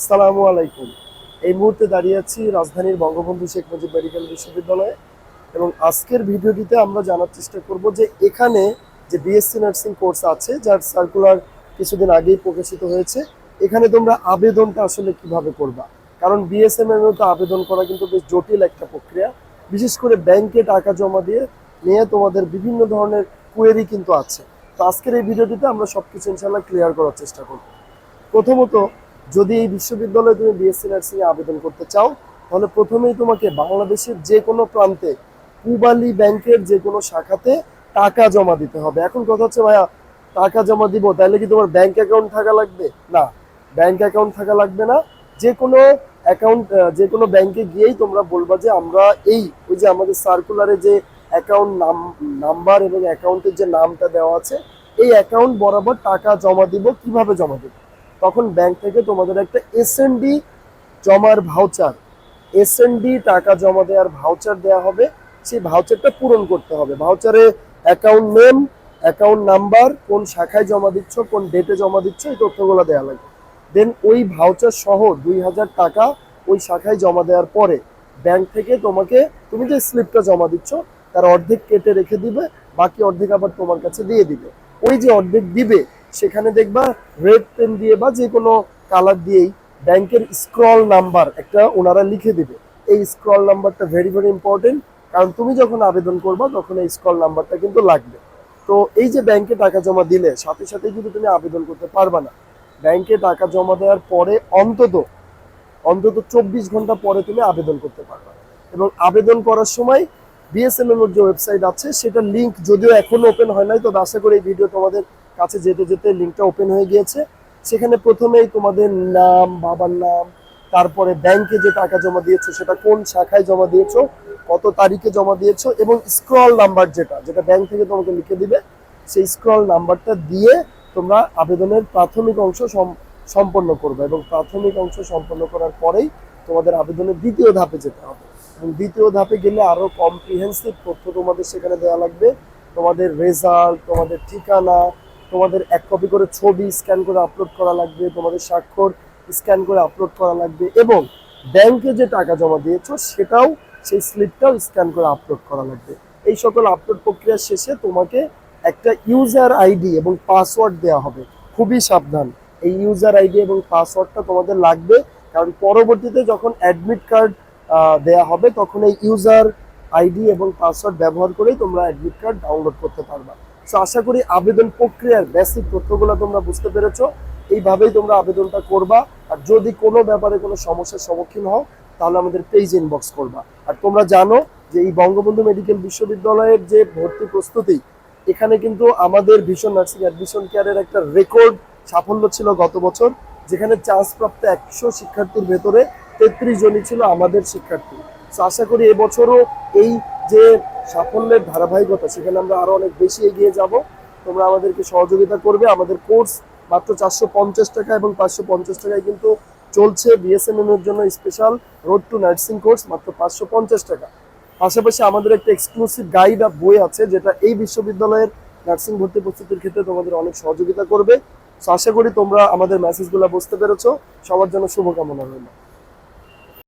আসসালামু আলাইকুম। এই মুহূর্তে দাঁড়িয়ে আছি রাজধানীর বঙ্গবন্ধু শেখ মুজিব মেডিকেল বিশ্ববিদ্যালয়ে এবং আজকের ভিডিওটিতে আমরা জানার চেষ্টা করব যে এখানে যে বিএসসি নার্সিং কোর্স আছে, যার সার্কুলার কিছুদিন আগেই প্রকাশিত হয়েছে, এখানে তোমরা আবেদনটা আসলে কীভাবে করবা? কারণ বিএসএম মতো আবেদন করা কিন্তু বেশ জটিল একটা প্রক্রিয়া। বিশেষ করে ব্যাংকে টাকা জমা দিয়ে নিয়ে তোমাদের বিভিন্ন ধরনের কোয়েরি কিন্তু আছে। তো আজকের এই ভিডিওটিতে আমরা সবকিছু ইনশাল্লাহ ক্লিয়ার করার চেষ্টা করব। প্রথমত যদি এই বিশ্ববিদ্যালয়ে তুমি বিএসসি নার্সিং এ আবেদন করতে চাও, তাহলে প্রথমেই তোমাকে বাংলাদেশের যে কোনো প্রান্তে পূবালী ব্যাংকের যে কোনো শাখাতে টাকা জমা দিতে হবে। এখন কথা হচ্ছে, ভাইয়া, টাকা জমা দিব, তাহলে কি তোমার ব্যাংক অ্যাকাউন্ট থাকা লাগবে? না, ব্যাংক অ্যাকাউন্ট থাকা লাগবে না। যে কোনো অ্যাকাউন্ট যে কোনো ব্যাংকে গিয়েই তোমরা বলবা যে আমরা এই, ওই যে আমাদের সার্কুলারে যে অ্যাকাউন্ট নাম নাম্বার এবং অ্যাকাউন্টের যে নামটা দেওয়া আছে, এই অ্যাকাউন্ট বরাবর টাকা জমা দিব, কীভাবে জমা দিব? তখন ব্যাংক থেকে তোমাদের একটা এসএনডি জমার ভাউচার এসএনডি টাকা জমা দেওয়ার ভাউচার দেওয়া হবে। সেই ভাউচারটা পূরণ করতে হবে। ভাউচারে অ্যাকাউন্ট নেম অ্যাকাউন্ট নাম্বার কোন শাখায় জমা দিচ্ছ, কোন ডেটে জমা দিচ্ছ, এই তথ্যগুলো দেওয়া লাগবে। দেন ওই ভাউচার সহ দুই হাজার টাকা ওই শাখায় জমা দেওয়ার পরে ব্যাংক থেকে তোমাকে, তুমি যে স্লিপটা জমা দিচ্ছ, তার অর্ধেক কেটে রেখে দিবে, বাকি অর্ধেক আবার তোমার কাছে দিয়ে দিবে। ওই যে অর্ধেক দিবে সেখানে দেখবা রেড পেন দিয়ে বা যে কোনো কালার দিয়েই ব্যাংকের স্ক্রল নাম্বার একটা ওনারা লিখে দিবে। এই স্ক্রল নাম্বারটা ভেরি ভেরি ইম্পর্টেন্ট কারণ তুমি যখন আবেদন করবা তখন এই স্ক্রল নাম্বারটা কিন্তু লাগবে। তো এই যে ব্যাংকে টাকা জমা দিলে, সাথে সাথে কিন্তু তুমি আবেদন করতে পারবা না। ব্যাংকে টাকা জমা দেওয়ার পরে অন্তত অন্তত চব্বিশ ঘণ্টা পরে তুমি আবেদন করতে পারবা। এবং আবেদন করার সময় বিএসএনএল এর যে ওয়েবসাইট আছে সেটা লিংক যদিও এখনও ওপেন হয় নাই, তবে আশা করি এই ভিডিও তোমাদের কাছে যেতে যেতে লিঙ্কটা ওপেন হয়ে গিয়েছে। সেখানে প্রথমেই তোমাদের নাম, বাবার নাম, তারপরে ব্যাংকে যে টাকা জমা দিয়েছ, সেটা কোন শাখায় জমা দিয়েছ, কত তারিখে জমা দিয়েছ এবং স্ক্রল নাম্বার যেটা যেটা ব্যাংক থেকে তোমাকে লিখে দিবে, সেই স্ক্রল নাম্বারটা দিয়ে তোমরা আবেদনের প্রাথমিক অংশ সম্পন্ন করবে এবং প্রাথমিক অংশ সম্পন্ন করার পরেই তোমাদের আবেদনের দ্বিতীয় ধাপে যেতে হবে। এবং দ্বিতীয় ধাপে গেলে আরও কম্প্রিহেন্সিভ তথ্য তোমাদের সেখানে দেওয়া লাগবে। তোমাদের রেজাল্ট তোমাদের ঠিকানা তোমাদের এক কপি করে ছবি স্ক্যান করে আপলোড করা লাগবে, তোমাদের স্বাক্ষর স্ক্যান করে আপলোড করা লাগবে এবং ব্যাংকে যে টাকা জমা দিয়েছ সেটাও সেই স্লিপটাও স্ক্যান করে আপলোড করা লাগবে। এই সকল আপলোড প্রক্রিয়া শেষে তোমাকে একটা ইউজার আইডি এবং পাসওয়ার্ড দেওয়া হবে। খুবই সাবধান। এই ইউজার আইডি এবং পাসওয়ার্ডটা তোমাদের লাগবে, কারণ পরবর্তীতে যখন অ্যাডমিট কার্ড দেয়া হবে, তখন এই ইউজার আইডি এবং পাসওয়ার্ড ব্যবহার করেই তোমরা অ্যাডমিট কার্ড ডাউনলোড করতে পারবা। তো আশা করি আবেদন প্রক্রিয়ার বেসিক তথ্যগুলো তোমরা বুঝতে পেরেছ। এইভাবেই তোমরা আবেদনটা করবা। আর যদি কোনো ব্যাপারে কোনো সমস্যার সম্মুখীন হও, তাহলে আমাদের পেজ ইনবক্স করবা। আর তোমরা জানো যে এই বঙ্গবন্ধু মেডিকেল বিশ্ববিদ্যালয়ের যে ভর্তি প্রস্তুতি, এখানে কিন্তু আমাদের ভীষণ নার্সিং অ্যাডমিশন কেয়ারের একটা রেকর্ড সাফল্য ছিল গত বছর, যেখানে চান্স প্রাপ্ত একশো শিক্ষার্থীর ভেতরে তেত্রিশ জনই ছিল আমাদের শিক্ষার্থী। তো আশা করি এবছরও এই যে সাফল্যের ধারাবাহিকতা, সেখানে আমরা আরও অনেক বেশি এগিয়ে যাব। তোমরা আমাদেরকে সহযোগিতা করবে। আমাদের কোর্স মাত্র চারশো পঞ্চাশ টাকা এবং পাঁচশো পঞ্চাশ টাকায় কিন্তু চলছে বিএসএমএম এর জন্য special road to nursing course মাত্র পাঁচশো পঞ্চাশ টাকা। পাশাপাশি আমাদের একটা এক্সক্লুসিভ গাইড আর বই আছে, যেটা এই বিশ্ববিদ্যালয়ের নার্সিং ভর্তি প্রস্তুতির ক্ষেত্রে তোমাদের অনেক সহযোগিতা করবে। আশা করি তোমরা আমাদের মেসেজগুলো বুঝতে পেরেছ। সবার জন্য শুভকামনা রইল।